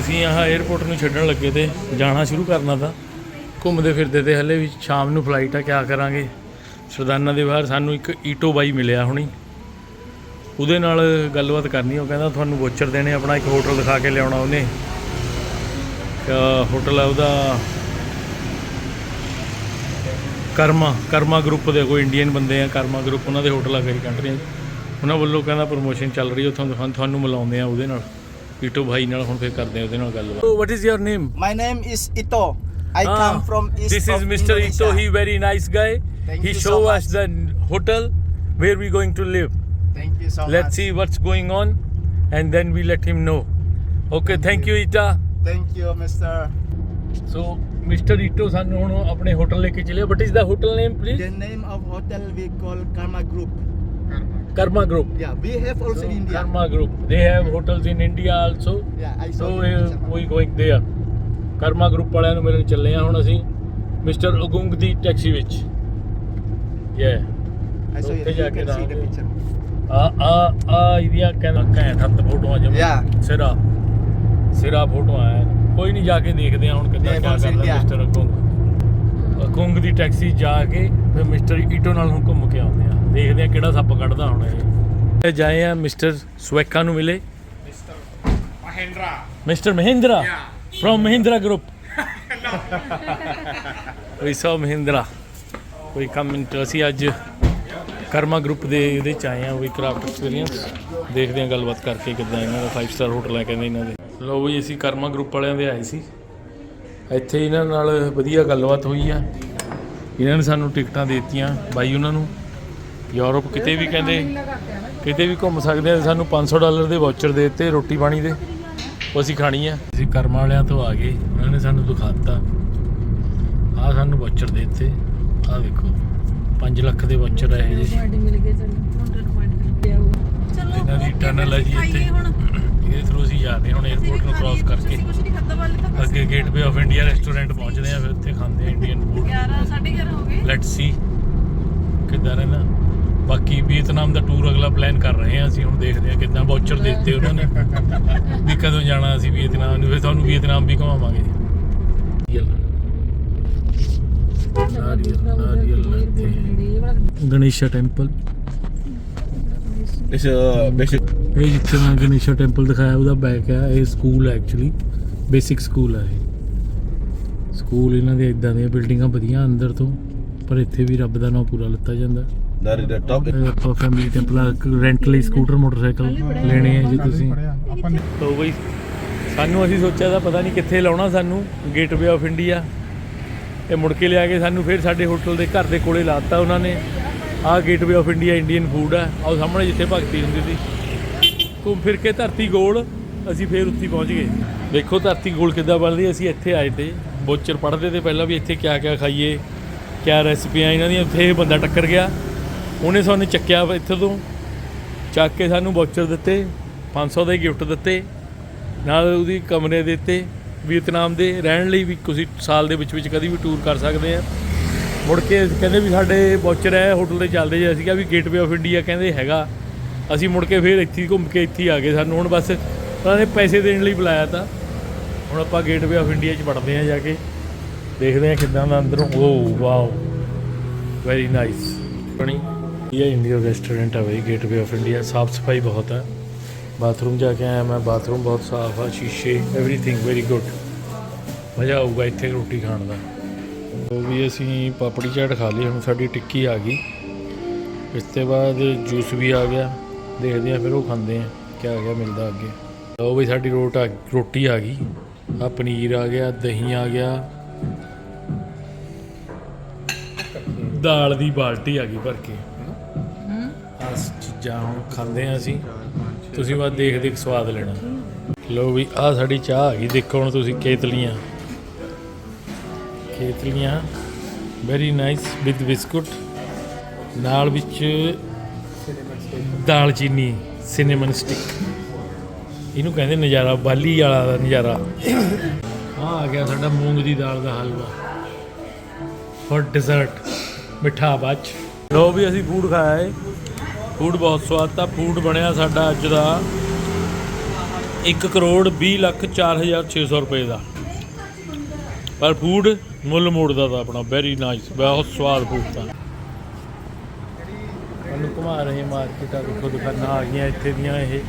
ਅਸੀਂ ਆਹ 에어ਪੋਰਟ ਨੂੰ ਛੱਡਣ ਲੱਗੇ ਤੇ ਜਾਣਾ ਸ਼ੁਰੂ ਕਰਨਾ ਤਾਂ। ਘੁੰਮਦੇ ਫਿਰਦੇ ਤੇ ਹਲੇ ਵੀ ਸ਼ਾਮ ਨੂੰ ਫਲਾਈਟ ਆ, ਕਿਆ ਕਰਾਂਗੇ? ਸਰਦਾਨਾ ਦੇ ਬਾਹਰ ਸਾਨੂੰ ਇੱਕ ਈਟੋ ਬਾਈ ਮਿਲਿਆ ਹੁਣੀ। ਉਹਦੇ ਨਾਲ ਗੱਲਬਾਤ ਕਰਨੀ, ਉਹ ਕਹਿੰਦਾ ਤੁਹਾਨੂੰ ਵੋਚਰ ਦੇਣੇ, ਆਪਣਾ ਇੱਕ ਹੋਟਲ ਦਿਖਾ ਕੇ ਲਿਆਉਣਾ ਉਹਨੇ। ਹੋਟਲ ਆ ਉਹਦਾ, ਕਰਮਾ ਕਰਮਾ ਗਰੁੱਪ ਦੇ ਕੋਈ ਇੰਡੀਅਨ ਬੰਦੇ ਆ, ਕਰਮਾ ਗਰੁੱਪ ਉਹਨਾਂ ਦੇ ਹੋਟਲ ਆ ਕਈ ਕੰਟਰੀਆਂ ਉਹਨਾਂ ਵੱਲੋਂ ਕਹਿੰਦਾ ਪ੍ਰੋਮੋਸ਼ਨ ਚੱਲ ਰਹੀ ਹੈ ਉੱਥੋਂ ਤੁਹਾਨੂੰ ਤੁਹਾਨੂੰ ਮਿਲਾਉਂਦੇ ਆ ਉਹਦੇ ਨਾਲ। ਈਟੋ ਭਾਈ ਨਾਲ ਹੁਣ ਫੇਰ ਕਰਦੇ ਆ ਉਹਦੇ ਨਾਲ ਗੱਲਬਾਤ what is your name My name is Ito. I come from east this is of Mr. Indonesia. Ito. He very nice guy. Thank he you show so us the hotel where we going to live. Thank you so Let's much. see what's going on, and then we let him know. Okay, thank you, Ita. Thank you, Mr. So, Mr. Ito ਸਾਨੂੰ ਹੁਣ ਆਪਣੇ hotel ਲੈ ਕੇ ਚਲੇ What is the hotel name, please? The name of hotel we call Karma Group. Karma Group. Yeah, we have also in India. Karma Group. They have hotels in India also. Yeah, I So saw. we it. we going there. Karma group ਵਾਲਿਆਂ ਨੂੰ ਮਿਲਣ ਚੱਲੇ ਆ ਹੁਣ ਅਸੀਂ mister ਉਗੁੰਗ ਦੀ taxi ਵਿੱਚ ਯੇ ਜਾ ਕੇ. ਆ ਆ ਆ ਇਹਦੀਆਂ ਕਹਿੰਦਾ ਘੈਂਟ ਹੱਥ ਫੋਟੋਆਂ ਜਮਾ. ਸਿਰਾ ਸਿਰਾ ਫੋਟੋਆਂ ਆ ਕੋਈ ਨਹੀਂ ਜਾ ਕੇ ਦੇਖਦੇ ਆ ਹੁਣ ਕਿੱਦਾਂ ਕਿਆ ਕਰਦਾ. ਮਿਸਟਰ ਉਗੁੰਗ ਦੀ ਟੈਕਸੀ ਜਾ ਕੇ ਫਿਰ ਮਿਸਟਰ ਈਟੋ ਨਾਲ ਹੁਣ ਘੁੰਮ ਕੇ ਆਉਂਦੇ ਆ ਦੇਖਦੇ ਆ ਕਿਹੜਾ ਸੱਪ ਕੱਢਦਾ ਹੁਣ ਇਹ। ਜਾਏ ਆ ਮਿਸਟਰ ਸਵੈਕਾ ਨੂੰ ਮਿਲੇ. Mister Mahindra. from Mahindra Group. we saw Mahindra. We come into ਅਸੀਂ ਅੱਜ ਕਰਮਾ ਗਰੁੱਪ ਦੇ ਇਹਦੇ ਚ ਆਏ ਆ ਵੀ ਕਰਾਫਟ ਐਕਸਪੀਰੀਅੰਸ ਦੇਖਦੇ ਆ ਗੱਲਬਾਤ ਕਰਕੇ ਕਿੱਦਾਂ ਇਹਨਾਂ ਦਾ 5 ਸਟਾਰ ਹੋਟਲ ਹੈ ਕਹਿੰਦੇ ਇਹਨਾਂ ਦੇ। ਲੋ ਵੀ ਅਸੀਂ ਕਰਮਾ ਗਰੁੱਪ ਵਾਲਿਆਂ ਦੇ ਆਏ ਸੀ। ਇੱਥੇ ਇਹਨਾਂ ਨਾਲ ਵਧੀਆ ਗੱਲਬਾਤ ਹੋਈ ਆ। ਇਹਨਾਂ ਨੇ ਸਾਨੂੰ ਟਿਕਟਾਂ ਦੇ ਦਿੱਤੀਆਂ ਬਾਈ ਉਹਨਾਂ ਨੂੰ। ਯੂਰਪ ਕਿਤੇ ਵੀ ਕਹਿੰਦੇ ਕਿਤੇ ਵੀ ਘੁੰਮ ਸਕਦੇ ਆ ਸਾਨੂੰ 500 ਡਾਲਰ ਦੇ ਵਾਊਚਰ ਦੇ ਦਿੱਤੇ ਰੋਟੀ ਪਾਣੀ ਦੇ। ਉਹ ਅਸੀਂ ਖਾਣੀ ਆ। ਅਸੀਂ ਕਰਮ ਵਾਲਿਆਂ ਤੋਂ ਆ ਗਏ। ਉਹਨਾਂ ਨੇ ਸਾਨੂੰ ਦਿਖਾਤਾ। ਆ ਸਾਨੂੰ ਵਾਚਰ ਦੇ ਦਿੱਤੇ। ਆ ਦੇਖੋ 5 ਲੱਖ ਦੇ ਹੈ ਜੀ ਮਿਲ ਗਿਆ ਉਹ ਚਲੋ ਇਹਨਾਂ ਦੀ ਟਨਲ ਹੈ ਜੀ ਇੱਥੇ। ਇਹਦੇ ਥਰੂ ਅਸੀਂ ਜਾਂਦੇ ਹੁਣ 에어ਪੋਰਟ ਨੂੰ ਕ੍ਰਾਸ ਕਰਕੇ। ਅੱਗੇ ਗੇਟਵੇ ਆਫ ਇੰਡੀਆ ਰੈਸਟੋਰੈਂਟ ਪਹੁੰਚਦੇ ਆ ਫਿਰ ਉੱਥੇ ਖਾਂਦੇ ਆ ਇੰਡੀਅਨ ਫੂਡ 11 11:30 ਹੋ ਗਏ। ਲੈਟਸ ਸੀ ਕਿੱਦਾਂ ਰਹਿਣਾ। ਬਾਕੀ ਵੀਅਤਨਾਮ ਦਾ ਟੂਰ ਅਗਲਾ ਪਲਾਨ ਕਰ ਰਹੇ ਹਾਂ ਅਸੀਂ ਹੁਣ ਦੇਖਦੇ ਹਾਂ ਕਿੱਦਾਂ ਵਾਊਚਰ ਦੇ ਦਿੱਤੇ ਉਹਨਾਂ ਨੇ। ਵੀ ਕਦੋਂ ਜਾਣਾ ਅਸੀਂ ਵੀਅਤਨਾਮ ਨੂੰ ਫਿਰ ਤੁਹਾਨੂੰ ਵੀਅਤਨਾਮ ਵੀ ਘੁਮਾਵਾਂਗੇ। ਨਾਰੀਅਲ ਨਾਰੀਅਲ ਇੱਥੇ ਗਣੇਸ਼ਾ ਟੈਂਪਲ a basic. ਇਹ ਜਿੱਥੇ ਮੈਂ ਗਣੇਸ਼ਾ ਟੈਂਪਲ ਦਿਖਾਇਆ ਉਹਦਾ ਬੈਕ ਹੈ ਇਹ ਸਕੂਲ ਹੈ ਐਕਚੁਅਲੀ ਬੇਸਿਕ ਸਕੂਲ ਹੈ ਇਹ। ਸਕੂਲ ਇਹਨਾਂ ਦੇ ਇਦਾਂ ਦੀਆਂ ਬਿਲਡਿੰਗਾਂ ਵਧੀਆ ਅੰਦਰ ਤੋਂ ਪਰ ਇੱਥੇ ਵੀ ਰੱਬ ਦਾ ਨਾਮ ਪੂਰਾ ਲਿੱਤਾ ਜਾਂਦਾ। That is the top. ਇਹ ਆਪਾਂ ਫੈਮਿਲੀ ਟੈਂਪਲ ਰੈਂਟ ਲਈ ਸਕੂਟਰ ਮੋਟਰਸਾਈਕਲ ਲੈਣੇ ਆ ਜੀ ਤੁਸੀਂ। ਤੋ ਬਈ ਸਾਨੂੰ ਅਸੀਂ ਸੋਚਿਆ ਤਾਂ ਪਤਾ ਨਹੀਂ ਕਿੱਥੇ ਲਾਉਣਾ ਸਾਨੂੰ ਗੇਟਵੇ ਆਫ ਇੰਡੀਆ ਇਹ ਮੁੜ ਕੇ ਲਿਆ ਕੇ ਸਾਨੂੰ ਫਿਰ ਸਾਡੇ ਹੋਟਲ ਦੇ ਘਰ ਦੇ ਕੋਲੇ ਲਾਤਾ ਉਹਨਾਂ ਨੇ। ਆਹ gateway of India Indian food ਆ। ਆਹ ਸਾਹਮਣੇ ਜਿੱਥੇ ਭਗਤੀ ਹੁੰਦੀ ਸੀ। ਘੁੰਮ ਫਿਰ ਕੇ ਧਰਤੀ ਗੋਲ ਅਸੀਂ ਫੇਰ ਉੱਥੇ ਪਹੁੰਚ ਗਏ। ਦੇਖੋ ਧਰਤੀ ਗੋਲ ਕਿੱਦਾਂ ਬਣਦੀ ਅਸੀਂ ਇੱਥੇ ਆਏ ਤੇ। ਬੋਚਰ ਪੜਦੇ ਤੇ ਪਹਿਲਾਂ ਵੀ ਇੱਥੇ ਕਿਆ ਕਿਆ ਖਾਈਏ ਕਿਆ ਰੈਸਪੀਆਂ ਇਹਨਾਂ ਦੀਆਂ ਉੱਥੇ ਇਹ ਬੰਦਾ ਟੱਕਰ ਗਿਆ। ਉਹਨੇ ਸਾਨੂੰ ਚੱਕਿਆ ਵਾ ਇੱਥੇ ਤੋਂ, ਚੱਕ ਕੇ ਸਾਨੂੰ ਬੋਚਰ ਦਿੱਤੇ 500 ਦੇ ਗਿਫਟ ਦਿੱਤੇ, ਨਾਲ ਉਹਦੀ ਕਮਰੇ ਦਿੱਤੇ ਵੀਅਤਨਾਮ ਦੇ, ਰਹਿਣ ਲਈ ਵੀ ਤੁਸੀਂ ਸਾਲ ਦੇ ਵਿੱਚ ਵਿੱਚ ਕਦੀ ਵੀ ਟੂਰ ਕਰ ਸਕਦੇ ਆ। ਮੁੜ ਕੇ ਕਹਿੰਦੇ ਵੀ ਸਾਡੇ ਵਾਚਰ ਹੈ ਹੋਟਲ ਤੇ ਚੱਲਦੇ ਜੇ, ਅਸੀਂ ਕਿਹਾ ਵੀ ਗੇਟਵੇ ਆਫ ਇੰਡੀਆ ਕਹਿੰਦੇ ਹੈਗਾ। ਅਸੀਂ ਮੁੜ ਕੇ ਫਿਰ ਇੱਥੇ ਘੁੰਮ ਕੇ ਇੱਥੇ ਆ ਗਏ ਸਾਨੂੰ, ਹੁਣ ਬਸ ਉਹਨਾਂ ਨੇ ਪੈਸੇ ਦੇਣ ਲਈ ਬੁਲਾਇਆ ਤਾਂ। ਹੁਣ ਆਪਾਂ ਗੇਟਵੇ ਆਫ ਇੰਡੀਆ 'ਚ ਵੜਦੇ ਆ ਜਾ ਕੇ। ਦੇਖਦੇ ਆ ਕਿੱਦਾਂ ਦਾ ਅੰਦਰੋਂ ਓ ਵਾਓ ਵੈਰੀ ਨਾਈਸ ਬਣੀ। ਇਹ ਇੰਡੀਆ ਰੈਸਟੋਰੈਂਟ ਹੈ ਬਈ ਗੇਟਵੇ ਆਫ ਇੰਡੀਆ ਸਾਫ਼ ਸਫ਼ਾਈ ਬਹੁਤ ਹੈ ਬਾਥਰੂਮ ਜਾ ਕੇ ਆਇਆ ਮੈਂ ਬਾਥਰੂਮ ਬਹੁਤ ਸਾਫ਼ ਆ, ਸ਼ੀਸ਼ੇ ਐਵਰੀਥਿੰਗ ਵੈਰੀ ਗੁੱਡ ਮਜ਼ਾ ਆਊਗਾ ਇੱਥੇ ਰੋਟੀ ਖਾਣ ਦਾ। ਉਹ ਵੀ ਅਸੀਂ ਪਾਪੜੀ ਚਾਟ ਖਾ ਲਈ, ਹੁਣ ਸਾਡੀ ਟਿੱਕੀ ਆ ਗਈ। ਇਸ ਤੋਂ ਬਾਅਦ ਜੂਸ ਵੀ ਆ ਗਿਆ, ਦੇਖਦੇ ਆ ਫਿਰ ਉਹ ਖਾਂਦੇ ਆ, ਕਿਆ ਕਿਆ ਮਿਲਦਾ ਅੱਗੇ। ਉਹ ਵੀ ਸਾਡੀ ਰੋਟ ਆ, ਰੋਟੀ ਆ ਗਈ। ਆ ਪਨੀਰ ਆ ਗਿਆ, ਦਹੀਂ ਆ ਗਿਆ। ਦਾਲ ਦੀ ਬਾਲਟੀ ਆ ਗਈ ਭਰ ਕੇ। ਜਾਂ ਹੁਣ ਖਾਂਦੇ ਆ ਅਸੀਂ, ਤੁਸੀਂ ਬਾਅਦ ਦੇਖ ਦੇਖ ਸਵਾਦ ਲੈਣਾ। ਲੋ ਵੀ ਆ ਸਾਡੀ ਚਾਹ ਆ ਗਈ। ਦੇਖੋ ਹੁਣ ਤੁਸੀਂ ਕੇਤਲੀਆਂ। ਕੇਤਲੀਆਂ ਵੈਰੀ ਨਾਈਸ ਵਿਦ ਬਿਸਕੁਟ ਨਾਲ ਵਿੱਚ ਦਾਲਚੀਨੀ ਸਿਨੇਮਨ ਸਟਿਕ ਇਹਨੂੰ ਕਹਿੰਦੇ ਨਜ਼ਾਰਾ, ਬਾਲੀ ਵਾਲਾ ਦਾ ਨਜ਼ਾਰਾ। ਆ ਆ ਗਿਆ ਸਾਡਾ ਮੂੰਗ ਦੀ ਦਾਲ ਦਾ ਹਲਵਾ। ਫॉर ਡਿਜ਼ਰਟ ਮਿੱਠਾ ਬਾਚ ਲੋ ਵੀ ਅਸੀਂ ਫੂਡ ਖਾਇਆ ਏ। ਫੂਡ ਬਹੁਤ ਸਵਾਦ ਤਾਂ ਫੂਡ ਬਣਿਆ ਸਾਡਾ ਅੱਜ ਦਾ। 1 ਕਰੋੜ 20 ਲੱਖ 4600 ਰੁਪਏ ਦਾ। ਪਰ ਫੂਡ ਮੁੱਲ ਮੋੜਦਾ ਤਾਂ ਆਪਣਾ ਵੈਰੀ ਨਾਈਸ ਬਹੁਤ ਸਵਾਦ ਫੂਡ ਦਾ ਉਹਨੂੰ ਘੁਮਾ ਰਹੇ ਮਾਰਕੀਟ ਆ, ਦੇਖੋ ਦੁਕਾਨਾਂ ਆ ਗਈਆਂ ਇੱਥੇ ਦੀਆਂ ਇਹ।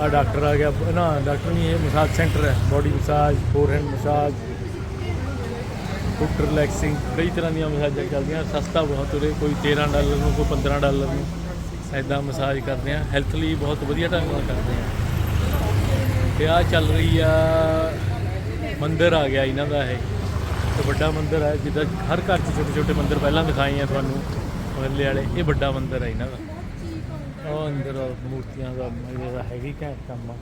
ਆ ਡਾਕਟਰ ਆ ਗਿਆ, ਨਾ, ਡਾਕਟਰ ਨਹੀਂ, ਇਹ ਮਸਾਜ ਸੈਂਟਰ ਹੈ, body massage forehand massage. Foot relaxing ਕਈ ਤਰ੍ਹਾਂ ਦੀਆਂ ਮਸਾਜਾਂ ਚੱਲਦੀਆਂ, ਸਸਤਾ ਬਹੁਤ ਉਰੇ, ਕੋਈ 13 ਡਾਲਰ ਨੂੰ, ਕੋਈ 15 ਡਾਲਰ ਨੂੰ ਐਦਾਂ ਮਸਾਜ ਕਰਦੇ ਆ ਹੈਲਥ ਲਈ ਬਹੁਤ ਵਧੀਆ ਢੰਗ ਨਾਲ ਕਰਦੇ ਆ। ਤੇ ਆ ਚੱਲ ਰਹੀ ਆ, ਮੰਦਿਰ ਆ ਗਿਆ ਇਹਨਾਂ ਦਾ ਇਹ। ਤੇ ਵੱਡਾ ਮੰਦਿਰ ਹੈ ਜਿੱਦਾਂ ਹਰ ਘਰ 'ਚ ਛੋਟੇ ਛੋਟੇ ਮੰਦਿਰ ਪਹਿਲਾਂ ਦਿਖਾਏ ਆ ਤੁਹਾਨੂੰ, ਮਹੱਲੇ ਵਾਲੇ, ਇਹ ਵੱਡਾ ਮੰਦਿਰ ਹੈ ਇਹਨਾਂ ਦਾ। ਉਹ ਅੰਦਰ ਮੂਰਤੀਆਂ ਦਾ, ਇਹਦਾ ਹੈਗੀ ਘੈਂਟ ਕੰਮ ਆ।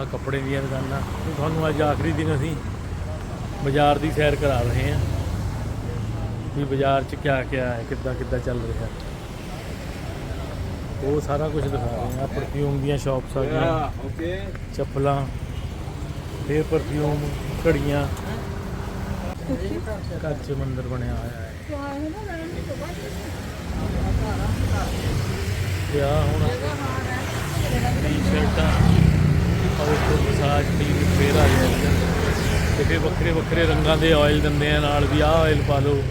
ਆ ਕੱਪੜੇ ਦੀਆਂ ਦੁਕਾਨਾਂ, ਤੁਹਾਨੂੰ ਅੱਜ ਆਖਰੀ ਦਿਨ ਅਸੀਂ ਬਾਜ਼ਾਰ ਦੀ ਸੈਰ ਕਰਾ ਰਹੇ ਹਾਂ। ਵੀ ਬਾਜ਼ਾਰ 'ਚ ਕਿਆ ਕਿਆ ਹੈ ਕਿੱਦਾਂ ਕਿੱਦਾਂ ਚੱਲ ਰਿਹਾ। ਉਹ ਸਾਰਾ ਕੁਝ ਦਿਖਾ ਰਹੇ ਹਾਂ। ਪਰਫਿਊਮ ਦੀਆਂ ਸ਼ਾਪਸ ਆ ਗਈਆਂ। Okay. ਚੱਪਲਾਂ ਫੇਰ ਪਰਫਿਊਮ ਘੜੀਆਂ। ਘਰ 'ਚ ਮੰਦਿਰ ਬਣਿਆ ਹੋਇਆ ਹੈ। ਤੇ ਆ ਹੁਣ ਟੀ-ਸ਼ਰਟਾਂ ਔਰ ਤੋਂ ਮਸਾਜ ਦੀ ਫੇਰ ਆ ਗਿਆ ਤੇ ਫਿਰ ਵੱਖਰੇ ਵੱਖਰੇ ਰੰਗਾਂ ਦੇ ਆਇਲ ਦਿੰਦੇ ਆ, ਨਾਲ ਵੀ ਆਹ ਆਇਲ ਪਾ ਲਓ।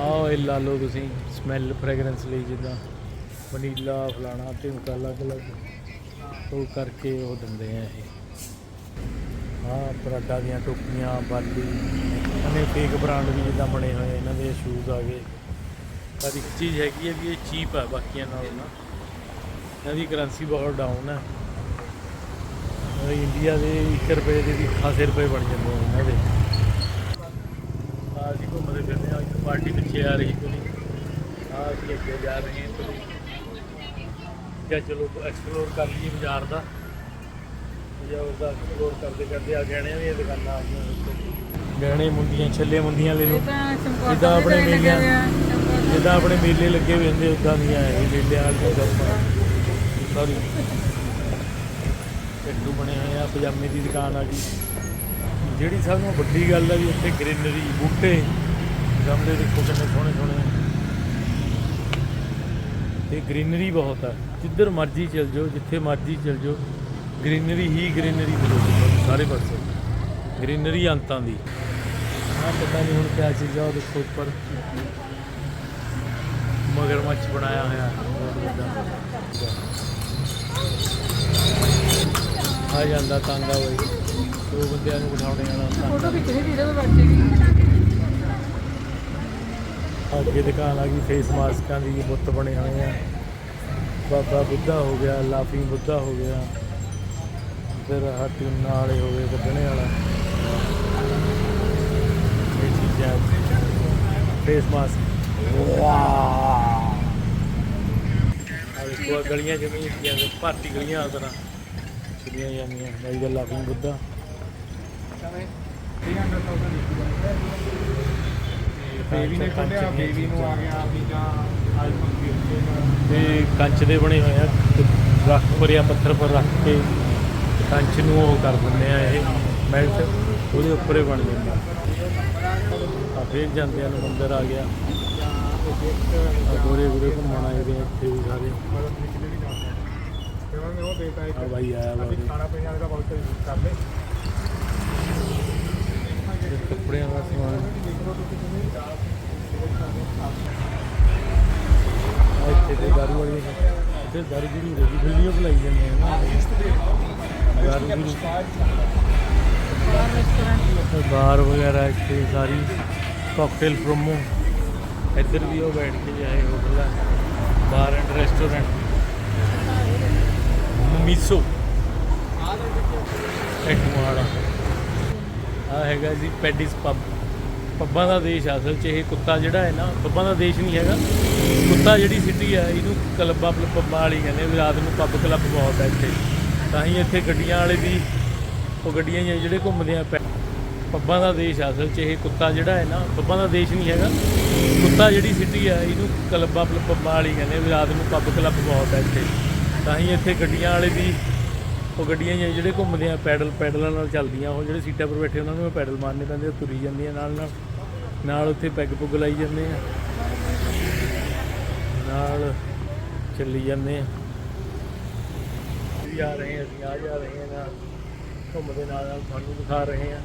ਆਹ ਆਇਲ ਲਾ ਲਓ ਤੁਸੀਂ ਸਮੈਲ ਫ੍ਰੈਗਰੈਂਸ ਲਈ ਜਿੱਦਾਂ ਵਨੀਲਾ, ਫਲਾਣਾ ਢਿਮਕਾ ਅਲੱਗ ਅਲੱਗ। ਉਹ ਕਰਕੇ ਉਹ ਦਿੰਦੇ ਆ ਇਹ। ਆਹ ਪਰਾਡਾ ਦੀਆਂ ਟੋਪੀਆਂ, ਬਾਲੀ ਅਨੇ ਫੇਕ ਬ੍ਰਾਂਡ ਵੀ ਜਿੱਦਾਂ ਬਣੇ ਹੋਏ ਇਹਨਾਂ ਦੇ ਸ਼ੂਜ਼ ਆ ਗਏ। ਪਰ ਇੱਕ ਚੀਜ਼ ਹੈਗੀ ਹੈ ਵੀ ਇਹ ਚੀਪ ਹੈ ਬਾਕੀਆਂ ਨਾਲੋਂ ਨਾ। ਇਹਨਾਂ ਦੀ ਕਰੰਸੀ ਬਹੁਤ ਡਾਊਨ ਹੈ ਇੰਡੀਆ ਦੇ 1 ਰੁਪਏ ਦੇ ਵੀ ਖਾਸੇ ਰੁਪਏ ਬਣ ਜਾਂਦੇ ਆ ਇਹਨਾਂ ਦੇ। ਆ ਅਸੀਂ ਘੁੰਮਦੇ ਫਿਰਦੇ ਆ ਇੱਕ ਪਾਰਟੀ ਪਿੱਛੇ ਆ ਰਹੀ ਕੋਈ। ਆ ਅਸੀਂ ਅੱਗੇ ਜਾ ਰਹੇ ਹਾਂ ਕੋਈ। ਜਾਂ ਚਲੋ ਐਕਸਪਲੋਰ ਕਰ ਲਈਏ ਬਾਜ਼ਾਰ ਦਾ। ਜਾਂ ਉਹਦਾ ਐਕਸਪਲੋਰ ਕਰਦੇ ਕਰਦੇ ਆ ਗਹਿਣਿਆਂ ਦੀਆਂ ਦੁਕਾਨਾਂ ਆ ਗਈਆਂ। ਗਹਿਣੇ ਮੁੰਦੀਆਂ ਛੱਲੇ ਮੁੰਦੀਆਂ ਲੈ ਲਓ। ਜਿੱਦਾਂ ਆਪਣੇ ਮੇਲਿਆਂ ਜਿੱਦਾਂ ਆਪਣੇ ਮੇਲੇ ਲੱਗੇ ਹੋਏ ਹੁੰਦੇ ਉਦਾਂ ਦੀਆਂ ਇਹ ਮੇਲਿਆਂ ਵਾਲੀਆਂ ਗੱਪਾਂ। ਸੌਰੀ ਟੱਟੂ ਬਣੇ ਹੋਏ ਆ ਪਜਾਮੇ ਦੀ ਦੁਕਾਨ ਆ ਗਈ। ਜਿਹੜੀ ਸਭ ਤੋਂ ਵੱਡੀ ਗੱਲ ਆ ਵੀ ਉੱਥੇ ਗ੍ਰੀਨਰੀ, ਬੂਟੇ, ਗਮਲੇ ਦੇਖੋ ਕਿੰਨੇ ਸੋਹਣੇ ਸੋਹਣੇ ਤੇ ਗ੍ਰੀਨਰੀ ਬਹੁਤ ਆ। ਜਿੱਧਰ ਮਰਜ਼ੀ ਚਲ ਜਾਓ, ਜਿੱਥੇ ਮਰਜ਼ੀ ਚਲ ਜਾਓ, ਗ੍ਰੀਨਰੀ ਹੀ ਗ੍ਰੀਨਰੀ ਮਿਲੂਗੀ ਸਾਰੇ ਪਾਸੇ। ਗ੍ਰੀਨਰੀ ਅੰਤਾਂ ਦੀ। ਆ ਪਤਾ ਨਹੀਂ ਹੁਣ ਕਿਆ ਚੀਜ਼ ਆ, ਉਹ ਦੇਖੋ ਉੱਪਰ। ਮਗਰਮੱਛ ਬਣਾਇਆ ਹੋਇਆ। ਆ ਜਾਂਦਾ ਤਾਂਗਾ ਬਈ। ਦੋ ਬੰਦਿਆਂ ਨੂੰ ਬਿਠਾਉਣੇ ਵਾਲਾ ਫੋਟੋ ਖਿੱਚਣੀ ਸੀ ਜਦੋਂ ਬੈਠੇ ਅੱਗੇ ਦੁਕਾਨ ਆ ਗਈ ਫੇਸ ਮਾਸਕਾਂ ਦੀ ਬੁੱਤ ਬਣੇ ਹੋਏ ਆ। ਬਾਬਾ ਬੁੱਧਾ ਹੋ ਗਿਆ ਲਾਫਿੰਗ ਬੁੱਧਾ ਹੋ ਗਿਆ। ਫਿਰ ਹਟੂਨਾ ਵਾਲੇ ਹੋ ਗਏ ਕੱਢਣੇ ਵਾਲਾ। ਇਹ ਚੀਜ਼ਾਂ ਫੇਸ ਮਾਸਕ ਵਾਹ। ਆ ਗਲੀਆਂ ਜਮੀਆਂ ਦੀਆਂ ਭਾਰਤੀ ਗਲੀਆਂ ਆ ਤਰ੍ਹਾਂ। ਚੁਣੀਆਂ ਜਾਂਦੀਆਂ ਬਾਈ ਦਾ ਲਾਫਿੰਗ ਬੁੱਧਾ ਬੇਬੀ ਨੇ ਖੋਲਿਆ ਬੇਬੀ ਨੂੰ ਆ ਗਿਆ ਵੀਜ਼ਾ ਆਈਫੋਨ 15 ਤੇ ਕੰਚ ਦੇ ਬਣੇ ਹੋਏ ਆ ਰੱਖ ਭਰਿਆ ਪੱਥਰ ਪਰ ਰੱਖ ਕੇ ਕੰਚ ਨੂੰ ਉਹ ਕਰ ਦਿੰਦੇ ਆ ਇਹ ਮੈਲਟ ਉਹਦੇ ਉੱਪਰ ਹੀ ਬਣ ਜਾਂਦਾ। ਆ ਫੇਰ ਜਾਂਦਿਆਂ ਨੂੰ ਮੰਦਰ ਆ ਗਿਆ। ਆ ਗੋਰੇ ਗੋਰੇ ਘੁੰਮਣ ਆਏ ਦੇ ਆ ਇੱਥੇ ਵੀ ਸਾਰੇ। ਉਹਨਾਂ ਨੇ ਉਹ ਦੇਤਾ ਇੱਕ। ਆ ਬਾਈ ਆਇਆ ਵਾ ਅਭੀ ਖਾਣਾ ਪੀਣਾ ਦਾ ਬਹੁਤ ਯੂਜ਼ ਕਰ ਲੈ ਤੇ ਕੱਪੜਿਆਂ ਦਾ ਸਮਾਨ। ਆ ਇੱਥੇ ਤੇ ਦਾਰੂ ਵਾਲੀ ਇੱਥੇ ਦਾਰੂ ਜਿਹੜੀ ਰਹੀ ਬਿੱਲੀਆਂ ਬੁਲਾਈ ਜਾਂਦੇ ਆ ਨਾ ਦਾਰੂ ਜਿਹੜੀ ਬਾਰ ਵਗੈਰਾ ਇੱਥੇ ਸਾਰੀ ਕਾਕਟੇਲ ਪ੍ਰੋਮੋ ਇੱਧਰ ਵੀ ਉਹ ਬੈਠ ਕੇ ਜਾਏ ਹੋਟਲ ਹੈ ਬਾਰ ਐਂਡ ਰੈਸਟੋਰੈਂਟ ਮੀਸੋ। ਵਾਲਾ ਆ ਹੈਗਾ ਜੀ ਪੈਡਿਸ ਪੱਬ। ਪੱਬਾਂ ਦਾ ਦੇਸ਼ ਆ ਅਸਲ 'ਚ ਇਹ ਕੁੱਤਾ ਜਿਹੜਾ ਹੈ ਨਾ, ਪੱਬਾਂ ਦਾ ਦੇਸ਼ ਨਹੀਂ ਹੈਗਾ। ਕੁੱਤਾ ਜਿਹੜੀ ਸਿਟੀ ਹੈ ਇਹਨੂੰ ਕਲੱਬਾਂ ਪੱਬਾਂ ਵਾਲੀ ਕਹਿੰਦੇ ਵੀ ਰਾਤ ਨੂੰ ਪੱਬ ਕਲੱਬ ਬਹੁਤ ਹੈ ਇੱਥੇ। ਤਾਂ ਹੀ ਇੱਥੇ ਗੱਡੀਆਂ ਵਾਲੇ ਵੀ, ਉਹ ਗੱਡੀਆਂ ਹੀ ਆ ਜਿਹੜੇ ਘੁੰਮਦੇ ਆ ਪੈ- ਪੱਬਾਂ ਦਾ ਦੇਸ਼ ਆ ਅਸਲ 'ਚ ਇਹ ਕੁੱਤਾ ਜਿਹੜਾ ਹੈ ਨਾ, ਪੱਬਾਂ ਦਾ ਦੇਸ਼ ਨਹੀਂ ਹੈਗਾ। ਕੁੱਤਾ ਜਿਹੜੀ ਸਿਟੀ ਹੈ ਇਹਨੂੰ ਕਲੱਬਾਂ ਪੱਬਾਂ ਵਾਲੀ ਕਹਿੰਦੇ ਵੀ ਰਾਤ ਨੂੰ ਪੱਬ ਕਲੱਬ ਬਹੁਤ ਹੈ ਇੱਥੇ। ਤਾਂ ਹੀ ਇੱਥੇ ਗੱਡੀਆਂ ਵਾਲੇ ਵੀ, ਉਹ ਗੱਡੀਆਂ ਹੀ ਜਿਹੜੇ ਘੁੰਮਦੇ ਆ, ਪੈਡਲ, ਪੈਡਲਾਂ ਨਾਲ ਚੱਲਦੀਆਂ, ਉਹ ਜਿਹੜੇ ਸੀਟਾਂ 'ਪਰ ਬੈਠੇ ਉਹਨਾਂ ਨੂੰ ਪੈਡਲ ਮਾਰਨੇ ਪੈਂਦੇ ਉਹ ਤੁਰੀ ਜਾਂਦੀਆਂ ਨਾਲ ਨਾਲ। ਨਾਲ ਉੱਥੇ ਪੈਗ ਪੁੱਗ ਲਾਈ ਜਾਂਦੇ ਆ। ਨਾਲ ਚੱਲੀ ਜਾਂਦੇ ਆ। ਵੀ ਰਹੇ ਹਾਂ ਅਸੀਂ ਆ ਜਾ ਰਹੇ ਹਾਂ ਨਾਲ। ਘੁੰਮਦੇ ਨਾਲ ਨਾਲ ਤੁਹਾਨੂੰ ਦਿਖਾ ਰਹੇ ਹਾਂ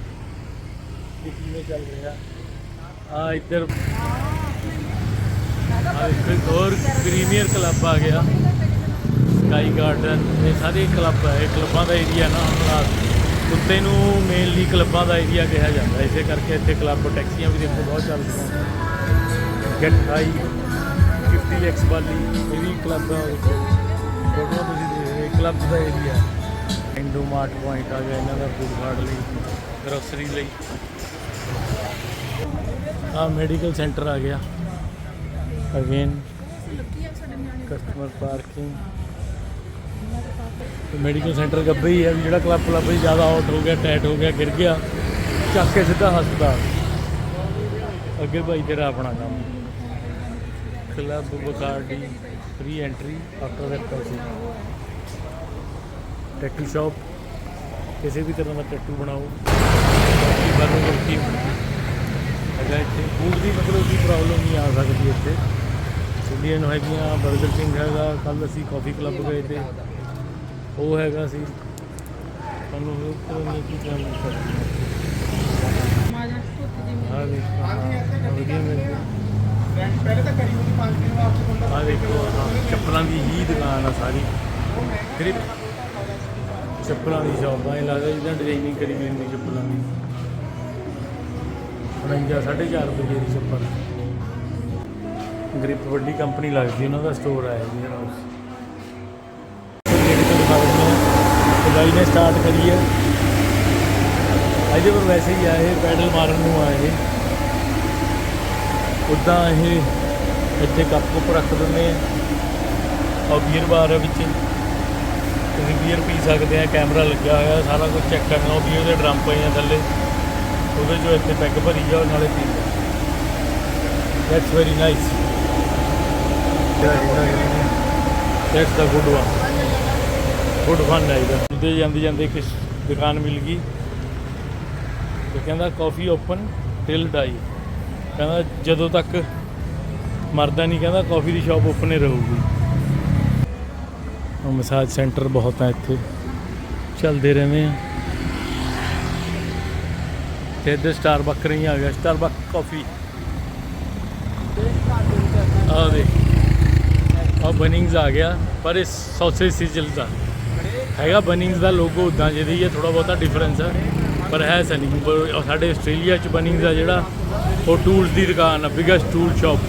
ਕਿ ਕਿਵੇਂ ਚੱਲ ਰਿਹਾ। ਆ ਇੱਧਰ, ਆ ਇੱਕ ਹੋਰ ਪ੍ਰੀਮੀਅਰ ਕਲੱਬ ਆ ਗਿਆ। ਸਕਾਈ ਗਾਰਡਨ ਇਹ ਸਾਰੇ ਕਲੱਬ ਹੈ, ਇਹ ਕਲੱਬਾਂ ਦਾ ਏਰੀਆ ਨਾ ਹੁਣ ਕੁੱਤੇ ਨੂੰ ਮੇਨਲੀ ਕਲੱਬਾਂ ਦਾ ਏਰੀਆ ਕਿਹਾ ਜਾਂਦਾ ਇਸੇ ਕਰਕੇ ਇੱਥੇ ਕਲੱਬ ਟੈਕਸੀਆਂ ਵੀ ਦੇਖੋ ਬਹੁਤ ਚੱਲਦੀਆਂ ਗੈਟ ਹਾਈ 50 ਲੈਕਸ ਵਾਲੀ, ਇਹ ਵੀ ਕਲੱਬ ਆ ਫੋਟੋ ਤੁਸੀਂ ਦੇਖ ਰਹੇ ਕਲੱਬ ਦਾ ਏਰੀਆ ਇੰਡੋ ਮਾਰਟ ਪੁਆਇੰਟ ਆ ਗਿਆ, ਇਹਨਾਂ ਦਾ ਫੂਡ ਕਾਰਟ ਲਈ ਗਰੋਸਰੀ ਲਈ। ਆ ਮੈਡੀਕਲ ਸੈਂਟਰ ਆ ਗਿਆ। Again customer parking medical centre ਗੱਬੇ ਹੀ ਹੈ ਵੀ ਜਿਹੜਾ ਕਲੱਬ ਕਲੱਬ ਹੀ ਜ਼ਿਆਦਾ ਆਊਟ ਹੋ ਗਿਆ ਟਾਈਟ ਹੋ ਗਿਆ, ਗਿਰ ਗਿਆ, ਚੱਕ ਕੇ ਸਿੱਧਾ ਹਸਪਤਾਲ। ਅੱਗੇ ਭਾਈ ਤੇਰਾ ਆਪਣਾ ਕੰਮ। Club Bacardi free entry after that ਪੈਸੇ ਟੈਟੂ ਸ਼ਾਪ ਕਿਸੇ ਵੀ ਤਰ੍ਹਾਂ ਦਾ ਟੈਟੂ ਬਣਾਓ। ਬਾਕੀ ਬਾਰੇ ਵਰਤੀ ਹੈਗਾ ਇੱਥੇ। ਫੂਡ ਦੀ ਮਤਲਬ ਕੋਈ ਪ੍ਰੋਬਲਮ ਨਹੀਂ ਆ ਸਕਦੀ ਇੱਥੇ। ਇੰਡੀਅਨ ਹੈਗੀਆਂ ਬਰਗਰ ਕਿੰਗ ਹੈਗਾ ਕੱਲ ਅਸੀਂ ਕਾਫੀ ਕਲੱਬ ਗਏ ਤੇ। ਉਹ ਹੈਗਾ ਸੀ। ਤੁਹਾਨੂੰ ਹੋਰ ਤਰ੍ਹਾਂ ਕੀ ਕੰਮ ਕਰਨਾ ਆ ਦੇਖੋ ਪਹਿਲੇ ਤਾਂ ਕਰੀ ਹੋਈ 5 ਦਿਨ ਵਾਸਤੇ ਆ ਦੇਖੋ ਆਹ ਚੱਪਲਾਂ ਦੀ ਹੀ ਦੁਕਾਨ ਆ ਸਾਰੀ। ਫਿਰ ਚੱਪਲਾਂ ਦੀ ਸ਼ਾਪ ਆ। ਇਹ ਲੱਗਦਾ ਜਿੱਦਾਂ ਡਿਜ਼ਾਈਨਿੰਗ ਕਰੀ ਹੋਈ ਹੁੰਦੀ ਚੱਪਲਾਂ ਦੀ। 49 4.5 ਰੁਪਏ ਦੀ ਚੱਪਲ। ਗ੍ਰਿਪ ਵੱਡੀ ਕੰਪਨੀ ਲੱਗਦੀ, ਉਹਨਾਂ ਦਾ ਸਟੋਰ ਆਇਆ ਜੀ ਹਾਊਸ ਤੇ ਬਾਈ ਨੇ ਸਟਾਰਟ ਕਰੀ ਹੈ। ਇਹਦੇ ਪਰ ਵੈਸੇ ਹੀ ਆ ਇਹ ਪੈਡਲ ਮਾਰਨ ਨੂੰ ਆ ਇਹ। ਉੱਦਾਂ ਇਹ ਇੱਥੇ ਕੱਪ ਕੁੱਪ ਰੱਖ ਦਿੰਦੇ ਆ। ਔਰ ਬੀਅਰ ਬਾਰ ਹੈ ਵਿੱਚ ਤੁਸੀਂ ਬੀਅਰ ਪੀ ਸਕਦੇ ਆ ਕੈਮਰਾ ਲੱਗਿਆ ਹੋਇਆ ਸਾਰਾ ਕੁਝ ਚੈੱਕ ਕਰਨਾ ਉਹ ਬੀਅਰ ਦੇ ਡਰਮ ਪਏ ਆ ਥੱਲੇ। ਉਹਦੇ ਚੋਂ ਇੱਥੇ ਪੈਗ ਭਰੀ ਜਾਓ ਨਾਲੇ ਪੀ ਲਓ। That's very nice that's the good one good one ਹੈ ਇਹਦਾ। ਉਹਦੇ ਜਾਂਦੇ ਜਾਂਦੇ ਇੱਕ ਦੁਕਾਨ ਮਿਲ ਗਈ। ਤੇ ਕਹਿੰਦਾ ਕਾਫੀ ਓਪਨ ਟਿਲ ਡਾਈ ਕਹਿੰਦਾ ਜਦੋਂ ਤੱਕ ਮਰਦਾ ਨਹੀਂ, ਕਹਿੰਦਾ ਕਾਫੀ ਦੀ ਸ਼ਾਪ ਓਪਨ ਹੀ ਰਹੂਗੀ। ਉਹ ਮਸਾਜ ਸੈਂਟਰ ਬਹੁਤ ਆ ਇੱਥੇ। ਚੱਲਦੇ ਰਹਿੰਦੇ ਆ। ਤੇ ਇੱਧਰ ਸਟਾਰਬਕ ਰਹੀ ਆ ਗਿਆ। ਸਟਾਰਬਕ ਕਾਫੀ ਆ ਦੇ ਆ ਬਨਿੰਗਸ ਆ ਗਿਆ, ਪਰ ਇਹ ਸੌਸੇਜ ਸਿਜਲ ਦਾ। ਹੈਗਾ ਬਨਿੰਗਸ ਦਾ ਲੋਗੋ ਉਦਾਂ ਜਿਹਦੀ ਹੈ ਥੋੜਾ ਬਹੁਤਾ ਡਿਫਰੈਂਸ ਹੈ, ਪਰ ਹੈ ਸਨੀ ਸਾਡੇ ਆਸਟ੍ਰੇਲੀਆ ਚ ਬਨਿੰਗਸ ਦਾ ਜਿਹੜਾ, ਉਹ ਟੂਲਸ ਦੀ ਦੁਕਾਨ ਆ ਬਿਗੇਸਟ ਟੂਲ ਸ਼ਾਪ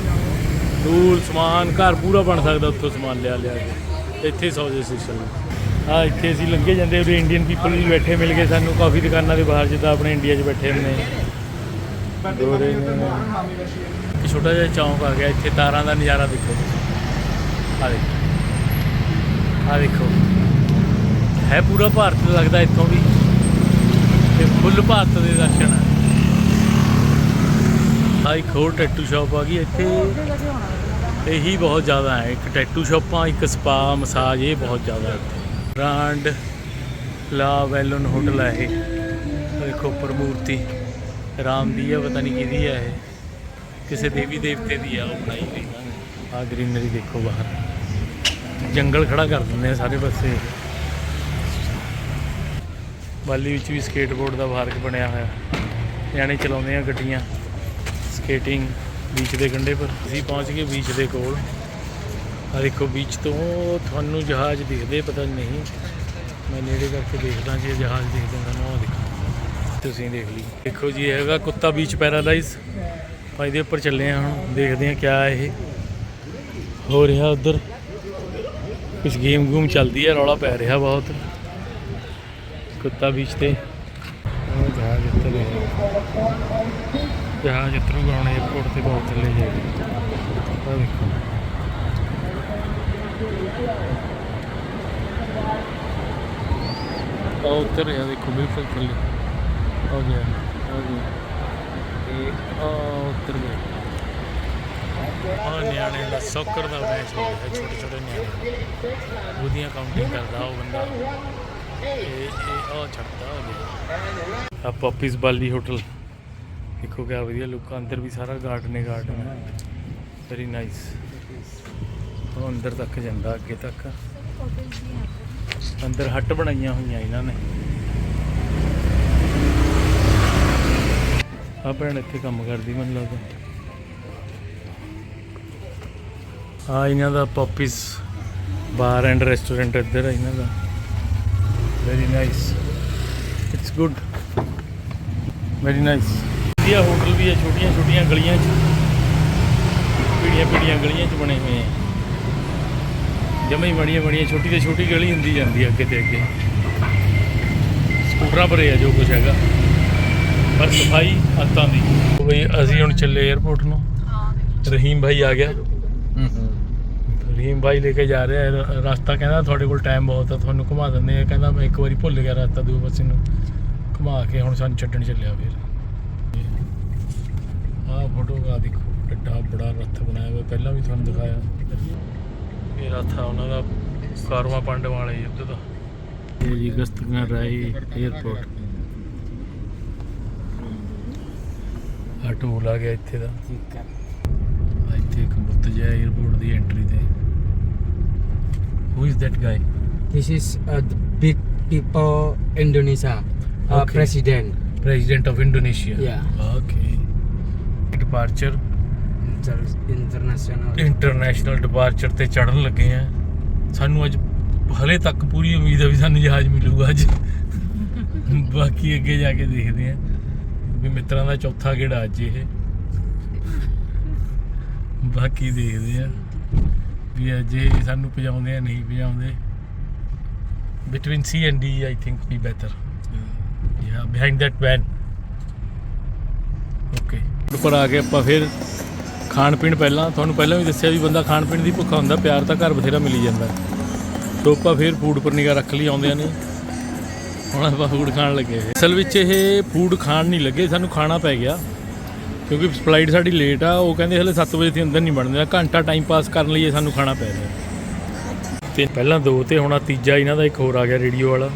ਟੂਲ ਸਮਾਨ, ਘਰ ਪੂਰਾ ਬਣ ਸਕਦਾ, ਉੱਥੋਂ ਸਮਾਨ ਲਿਆ ਲਿਆ ਕੇ। ਇੱਥੇ ਸੌਜੇ ਸਿਸਟਮ ਆ। ਇੱਥੇ ਅਸੀਂ ਲੰਘੇ ਜਾਂਦੇ ਉਰੇ ਇੰਡੀਅਨ ਪੀਪਲ ਵੀ ਬੈਠੇ ਮਿਲ ਗਏ ਸਾਨੂੰ, ਕਾਫੀ ਦੁਕਾਨਾਂ ਦੇ ਬਾਹਰ ਜਿੱਦਾਂ ਆਪਣੇ ਇੰਡੀਆ 'ਚ ਬੈਠੇ ਹੁੰਦੇ। ਦੋਰੇ ਨੇ। ਇੱਕ ਛੋਟਾ ਜਿਹਾ ਚੌਂਕ ਆ ਗਿਆ, ਇੱਥੇ ਤਾਰਾਂ ਦਾ ਨਜ਼ਾਰਾ ਦੇਖੋ। ਆ ਦੇਖੋ। ਆ ਦੇਖੋ। ਹੈ ਪੂਰਾ ਭਾਰਤ ਲੱਗਦਾ ਇੱਥੋਂ ਵੀ। ਤੇ ਫੁੱਲ ਭਾਰਤ ਦੇ ਦਰਸ਼ਨ ਆ। ਇੱਕ ਹੋਰ ਟੈਟੂ ਸ਼ਾਪ ਆ ਗਈ ਇੱਥੇ। ਇਹੀ ਬਹੁਤ ਜ਼ਿਆਦਾ ਹੈ। ਇੱਕ ਟੈਟੂ ਸ਼ਾਪਾਂ ਇੱਕ ਸਪਾ ਮਸਾਜ ਇਹ ਬਹੁਤ ਜ਼ਿਆਦਾ ਹੈ ਇੱਥੇ। ਬ੍ਰਾਂਡ ਲਾ ਵੈਲਨ ਹੋਟਲ ਹੈ ਇਹ। ਦੇਖੋ ਪ੍ਰਮੂਰਤੀ ਰਾਮ ਦੀ ਹੈ ਪਤਾ ਨਹੀਂ ਕਿਹਦੀ ਹੈ ਇਹ। ਕਿਸੇ ਦੇਵੀ ਦੇਵਤੇ ਦੀ ਆ, ਉਹ ਬਣਾਈ ਹੋਈ ਆ। ਗ੍ਰੀਨਰੀ ਦੇਖੋ ਬਾਹਰ। ਜੰਗਲ ਖੜਾ ਕਰ ਦਿੰਦੇ ਆ ਸਾਰੇ ਪਾਸੇ। ਬਾਲੀ ਵਿੱਚ ਵੀ ਸਕੇਟਬੋਰਡ ਦਾ ਪਾਰਕ ਬਣਿਆ ਹੋਇਆ। ਨਿਆਣੇ ਚਲਾਉਂਦੇ ਆ ਗੱਡੀਆਂ। ਸਕੇਟਿੰਗ ਬੀਚ ਦੇ ਕੰਢੇ ਪਰ। ਅਸੀਂ ਪਹੁੰਚ ਗਏ ਬੀਚ ਦੇ ਕੋਲ। ਆ ਦੇਖੋ ਬੀਚ ਤੋਂ ਤੁਹਾਨੂੰ ਜਹਾਜ਼ ਦਿਖਦੇ ਪਤਾ ਨਹੀਂ। ਮੈਂ ਨੇੜੇ ਕਰਕੇ ਦੇਖਦਾ ਜੇ ਜਹਾਜ਼ ਦੇਖਦੇ ਤੁਹਾਨੂੰ ਉਹ ਦੇਖੋ। ਤੁਸੀਂ ਦੇਖ ਲਈ। ਦੇਖੋ ਜੀ, ਇਹ ਹੈਗਾ ਕੁੱਤਾ ਬੀਚ ਪੈਰਾਡਾਈਜ਼ ਆਪਾਂ ਇਹਦੇ ਉੱਪਰ ਚੱਲੇ ਆ ਹੁਣ। ਦੇਖਦੇ ਆ ਕਿਆ ਇਹ ਹੋ ਰਿਹਾ ਉਧਰ। ਕੁਝ ਗੇਮ ਗੂਮ ਚੱਲਦੀ ਹੈ, ਰੌਲਾ ਪੈ ਰਿਹਾ ਬਹੁਤ। ਕੁੱਤਾ ਬੀਚ ਤੇ। ਉਹ ਜਹਾਜ਼ ਉੱਤਰ ਰਿਹਾ ਜਹਾਜ਼ ਉਤਰੂਗਾ ਹੁਣ 에어ਪੋਰਟ ਤੇ ਬਹੁਤ ਥੱਲੇ ਜਾਏਗਾ ਆਹ ਦੇਖੋ ਆ ਉੱਤਰ ਰਿਹਾ ਦੇਖੋ ਬਿਲਕੁਲ ਥੱਲੇ। ਆ ਗਿਆ ਆ ਗਿਆ। ਇਹ ਆ ਉੱਤਰ ਗਿਆ ਆ ਨਿਆਣੇ ਦਾ ਸੌਕਰ ਦਾ ਮੈਚ ਹੋ ਛੋਟੇ ਛੋਟੇ ਨਿਆਣੇ ਉਹਦੀਆਂ ਕਾਊਂਟਿੰਗ ਕਰਦਾ ਉਹ ਬੰਦਾ। ਆ ਛੱਡਦਾ ਆ ਪੱਪੀਜ਼ ਬਾਲੀ ਹੋਟਲ ਦੇਖੋ ਕਿਆ ਵਧੀਆ ਲੁੱਕ ਅੰਦਰ ਵੀ ਸਾਰਾ ਗਾਰਡਨ ਹੈ ਗਾਰਡਨ ਹੈ। ਵੈਰੀ ਨਾਈਸ ਉਹ ਅੰਦਰ ਤੱਕ ਜਾਂਦਾ, ਅੱਗੇ ਤੱਕ। ਅੰਦਰ ਹੱਟ ਬਣਾਈਆਂ ਹੋਈਆਂ ਇਹਨਾਂ ਨੇ। ਆ ਭੈਣ ਇੱਥੇ ਕੰਮ ਕਰਦੀ, ਮੈਨੂੰ ਲੱਗਦਾ। ਆ ਇਹਨਾਂ ਦਾ ਪੌਪੀਸ ਬਾਰ ਐਂਡ ਰੈਸਟੋਰੈਂਟ ਇੱਧਰ ਹੈ ਇਹਨਾਂ ਦਾ। Very nice it's good very nice ਵਧੀਆ ਹੋਟਲ ਵੀ ਹੈ ਛੋਟੀਆਂ ਛੋਟੀਆਂ ਗਲੀਆਂ 'ਚ। ਪੀੜੀਆਂ ਪੀੜੀਆਂ ਗਲੀਆਂ 'ਚ ਬਣੇ ਹੋਏ ਆ। ਜਮਾਂ ਹੀ ਬੜੀਆਂ ਬੜੀਆਂ ਛੋਟੀ ਤੇ ਛੋਟੀ ਗਲੀ ਹੁੰਦੀ ਜਾਂਦੀ ਹੈ ਅੱਗੇ ਤੇ ਅੱਗੇ। ਸਕੂਟਰਾਂ ਭਰੇ ਆ ਜੋ ਕੁਝ ਹੈਗਾ। ਪਰ ਸਫ਼ਾਈ ਹੱਥਾਂ ਦੀ। ਬਈ ਅਸੀਂ ਹੁਣ ਚੱਲੇ 에어ਪੋਰਟ ਨੂੰ ਰਹੀਮ ਭਾਈ ਆ ਗਿਆ। ਭੀਮ ਬਾਈ ਲੈ ਕੇ ਜਾ ਰਿਹਾ ਰਸਤਾ ਕਹਿੰਦਾ ਤੁਹਾਡੇ ਕੋਲ ਟਾਈਮ ਬਹੁਤ ਆ ਤੁਹਾਨੂੰ ਘੁਮਾ ਦਿੰਦੇ ਆ ਕਹਿੰਦਾ ਮੈਂ ਇੱਕ ਵਾਰੀ ਭੁੱਲ ਗਿਆ ਰਸਤਾ ਦੂਏ ਪਾਸੇ ਨੂੰ। ਘੁਮਾ ਕੇ ਹੁਣ ਸਾਨੂੰ ਛੱਡਣ ਚੱਲਿਆ ਫਿਰ। ਆਹ ਫੋਟੋ ਆ ਦੇਖੋ ਡੱਡਾ ਬੜਾ ਰੱਥ ਬਣਾਇਆ ਹੋਇਆ। ਪਹਿਲਾਂ ਵੀ ਤੁਹਾਨੂੰ ਦਿਖਾਇਆ। ਇਹ ਰੱਥ ਆ ਉਹਨਾਂ ਦਾ ਕਾਰਵਾ ਪਾਂਡਵ ਵਾਲੇ ਯੁੱਧ ਦਾ। ਇਹ ਜੀ ਗਸਤਗਾਂ ਰਾਈ 에어ਪੋਰਟ ਆ ਟੂਲ ਆ ਗਿਆ ਇੱਥੇ ਦਾ। ਠੀਕ ਆ। ਇੱਥੇ ਇੱਕ ਮੁੱਤ ਜਿਹਾ ਏਅਰਪੋਰਟ ਦੀ ਐਂਟਰੀ ਤੇ। Who is that guy This is uh, the big people Indonesia uh, Okay. president. President of Indonesia Yeah. Okay departure Inter- international. International departure ਤੇ ਚੜਨ ਲੱਗੇ ਆ। ਸਾਨੂੰ ਅੱਜ ਹਲੇ ਤੱਕ ਪੂਰੀ ਉਮੀਦ ਹੈ ਵੀ ਸਾਨੂੰ ਜਹਾਜ਼ ਮਿਲੂਗਾ ਅੱਜ। ਬਾਕੀ ਅੱਗੇ ਜਾ ਕੇ ਦੇਖਦੇ ਆ। ਵੀ ਮਿੱਤਰਾਂ ਦਾ ਚੌਥਾ ਗੇੜਾ ਅੱਜ ਇਹ। ਬਾਕੀ ਦੇਖਦੇ ਆ। ਵੀ ਅੱਜ ਸਾਨੂੰ ਪਜਾਉਂਦੇ ਆ, ਨਹੀਂ ਪਜਾਉਂਦੇ between C and D I think we better yeah behind that van okay ਉੱਪਰ ਆ ਕੇ ਆਪਾਂ ਫਿਰ ਖਾਣ ਪੀਣ ਪਹਿਲਾਂ, ਤੁਹਾਨੂੰ ਪਹਿਲਾਂ ਵੀ ਦੱਸਿਆ ਵੀ ਬੰਦਾ ਖਾਣ ਪੀਣ ਦੀ ਭੁੱਖਾ ਹੁੰਦਾ, ਪਿਆਰ ਤਾਂ ਘਰ ਬਥੇਰਾ ਮਿਲੀ ਜਾਂਦਾ। ਤੋਂ ਆਪਾਂ ਫਿਰ ਫੂਡ ਪਰ ਨਿਗਾ ਰੱਖ ਲਈ, ਆਉਂਦਿਆਂ ਨੇ। ਹੁਣ ਆਪਾਂ ਫੂਡ ਖਾਣ ਲੱਗੇ ਅਸਲ ਵਿੱਚ ਇਹ ਫੂਡ ਖਾਣ ਨਹੀਂ ਲੱਗੇ, ਸਾਨੂੰ ਖਾਣਾ ਪੈ ਗਿਆ। ਕਿਉਂਕਿ ਫਲਾਈਟ ਸਾਡੀ ਲੇਟ ਆ, ਉਹ ਕਹਿੰਦੇ ਹਲੇ 7 ਵਜੇ ਤੇ ਅੰਦਰ ਨਹੀਂ ਬਣਦੇ ਘੰਟਾ ਟਾਈਮ ਪਾਸ ਕਰਨ ਲਈ ਇਹ ਸਾਨੂੰ ਖਾਣਾ ਪੈ ਰਿਹਾ। ਤੇ ਪਹਿਲਾਂ ਦੋ ਤੇ ਹੁਣ ਆਹ ਤੀਜਾ, ਇਹਨਾਂ ਦਾ ਇੱਕ ਹੋਰ ਆ ਗਿਆ ਰੇਡੀਓ ਵਾਲਾ।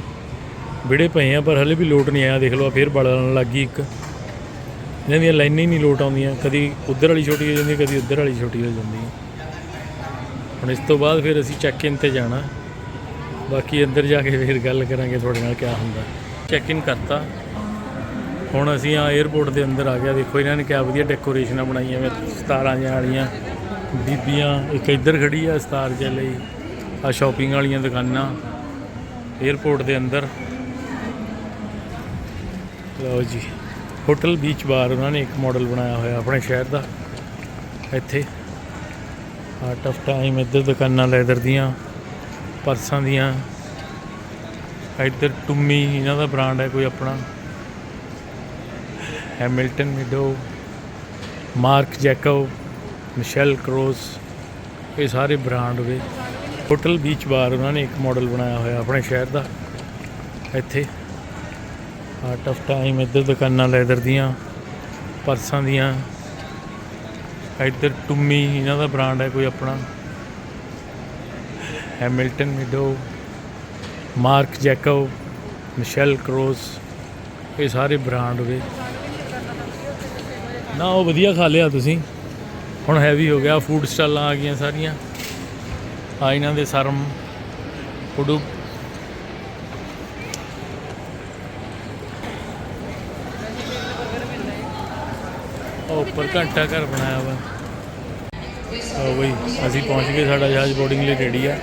ਵਿੜੇ ਪਏ ਆ, ਪਰ ਹਲੇ ਵੀ ਲੋਟ ਨਹੀਂ ਆਇਆ, ਦੇਖ ਲਓ ਆਹ ਫੇਰ ਬਲਣ ਲੱਗ ਗਈ ਇੱਕ। ਇਹਨਾਂ ਦੀਆਂ ਲਾਈਨਾਂ ਹੀ ਨਹੀਂ ਲੋਟ ਆਉਂਦੀਆਂ, ਕਦੀ ਉੱਧਰ ਵਾਲੀ ਛੋਟੀ ਹੋ ਜਾਂਦੀ ਕਦੀ ਉੱਧਰ ਵਾਲੀ ਛੋਟੀ ਹੋ ਜਾਂਦੀ ਹੁਣ ਇਸ ਤੋਂ ਬਾਅਦ ਫਿਰ ਅਸੀਂ ਚੈੱਕ ਇਨ ਤੇ ਜਾਣਾ। ਬਾਕੀ ਅੰਦਰ ਜਾ ਕੇ ਫਿਰ ਗੱਲ ਕਰਾਂਗੇ ਤੁਹਾਡੇ ਨਾਲ ਕਿਆ ਹੁੰਦਾ। ਚੈੱਕ ਇਨ ਕਰਤਾ। ਹੁਣ ਅਸੀਂ ਆ 에어ਪੋਰਟ ਦੇ ਅੰਦਰ ਆ ਗਿਆ ਦੇਖੋ, ਇਹਨਾਂ ਨੇ ਕਿਆ ਵਧੀਆ ਡੈਕੋਰੇਸ਼ਨਾਂ ਬਣਾਈਆਂ ਵੇ, ਸਤਾਰਾਂ ਜਾਂ ਵਾਲੀਆਂ ਬੀਬੀਆਂ। ਇੱਕ ਇੱਧਰ ਖੜੀ ਆ, ਸਤਾਰ ਜੇ ਲਈ ਆ ਸ਼ਾਪਿੰਗ ਵਾਲੀਆਂ ਦੁਕਾਨਾਂ 에어ਪੋਰਟ ਦੇ ਅੰਦਰ। ਲਓ ਜੀ ਹੋਟਲ ਬੀਚ ਬਾਰ ਉਹਨਾਂ ਨੇ ਇੱਕ ਮਾਡਲ ਬਣਾਇਆ ਹੋਇਆ ਆਪਣੇ ਸ਼ਹਿਰ ਦਾ। ਇੱਥੇ। ਆਰਟ ਆਫ ਟਾਈਮ ਇੱਧਰ ਦੁਕਾਨਾਂ ਲੈਦਰ ਦੀਆਂ ਪਰਸਾਂ ਦੀਆਂ। ਇੱਧਰ ਟੁੰਮੀ, ਇਹਨਾਂ ਦਾ ਬ੍ਰਾਂਡ ਹੈ ਕੋਈ ਆਪਣਾ। Hamilton Mido Marc Jacob Michael Kors ਇਹ ਸਾਰੇ ਬ੍ਰਾਂਡ ਵੇ। ਹੋਟਲ ਬੀਚ ਬਾਰ ਉਹਨਾਂ ਨੇ ਇੱਕ ਮਾਡਲ ਬਣਾਇਆ ਹੋਇਆ ਆਪਣੇ ਸ਼ਹਿਰ ਦਾ। ਇੱਥੇ ਆਰਟ ਆਫ ਟਾਈਮ ਇੱਧਰ ਦੁਕਾਨਾਂ ਲੈਦਰ ਦੀਆਂ ਪਰਸਾਂ ਦੀਆਂ। ਇੱਧਰ ਟੁੰਮੀ ਇਹਨਾਂ ਦਾ ਬ੍ਰਾਂਡ ਹੈ ਕੋਈ ਆਪਣਾ। Hamilton Mido Marc Jacob Michael Kors ਇਹ ਸਾਰੇ ਬ੍ਰਾਂਡ ਵੇ। ਨਾ, ਉਹ ਵਧੀਆ ਖਾ ਲਿਆ ਤੁਸੀਂ। ਹੁਣ ਹੈਵੀ ਹੋ ਗਿਆ ਫੂਡ ਸਟਾਲਾਂ ਆ ਗਈਆਂ ਸਾਰੀਆਂ। ਆ ਇਹਨਾਂ ਦੇ ਸਰਮ ਉਡੂ ਉਹ ਉੱਪਰ ਘੰਟਾ ਘਰ ਬਣਾਇਆ ਵਾ। ਉਹ ਬਈ, ਅਸੀਂ ਪਹੁੰਚ ਗਏ, ਸਾਡਾ ਜਹਾਜ਼ ਬੋਰਡਿੰਗ ਲਈ ਰੈਡੀ ਆ।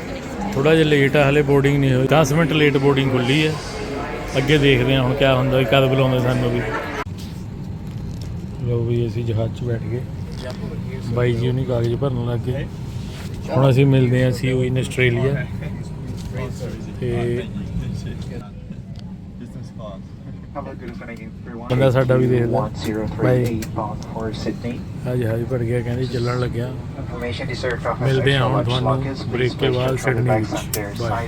ਥੋੜਾ ਜਿਹਾ ਲੇਟ ਆ, ਹਲੇ ਬੋਰਡਿੰਗ ਨਹੀਂ ਹੋਈ। 10 ਮਿੰਟ ਲੇਟ ਬੋਰਡਿੰਗ ਖੁੱਲੀ ਹੈ ਅੱਗੇ ਦੇਖਦੇ ਹਾਂ ਹੁਣ ਕਿਆ ਹੁੰਦਾ, ਵੀ ਕਦ ਬੁਲਾਉਂਦੇ ਸਾਨੂੰ ਵੀ। ਜਾਓ ਵੀ ਅਸੀਂ ਜਹਾਜ਼ 'ਚ ਬੈਠ ਗਏ ਬਾਈ ਜੀ ਉਹਨੇ ਕਾਗਜ਼ ਭਰਨ ਲੱਗੇ ਹੁਣ ਅਸੀਂ ਮਿਲਦੇ ਹਾਂ ਸੀ ਇਨ ਆਸਟ੍ਰੇਲੀਆ ਤੇ ਬੰਦਾ ਸਾਡਾ ਵੀ ਦੇਖਦਾ ਬਾਈ ਹਾਂਜੀ ਹਾਂਜੀ ਭੜ ਗਿਆ ਕਹਿੰਦੇ ਚੱਲਣ ਲੱਗਿਆ ਮਿਲਦੇ ਹਾਂ ਹੁਣ ਤੁਹਾਨੂੰ ਬ੍ਰੇਕ ਕੇ ਬਾਅਦ ਸਿਡਨੀ ਵਿੱਚ ਬਾਈ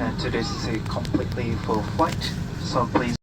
And today's is a completely full flight, so please.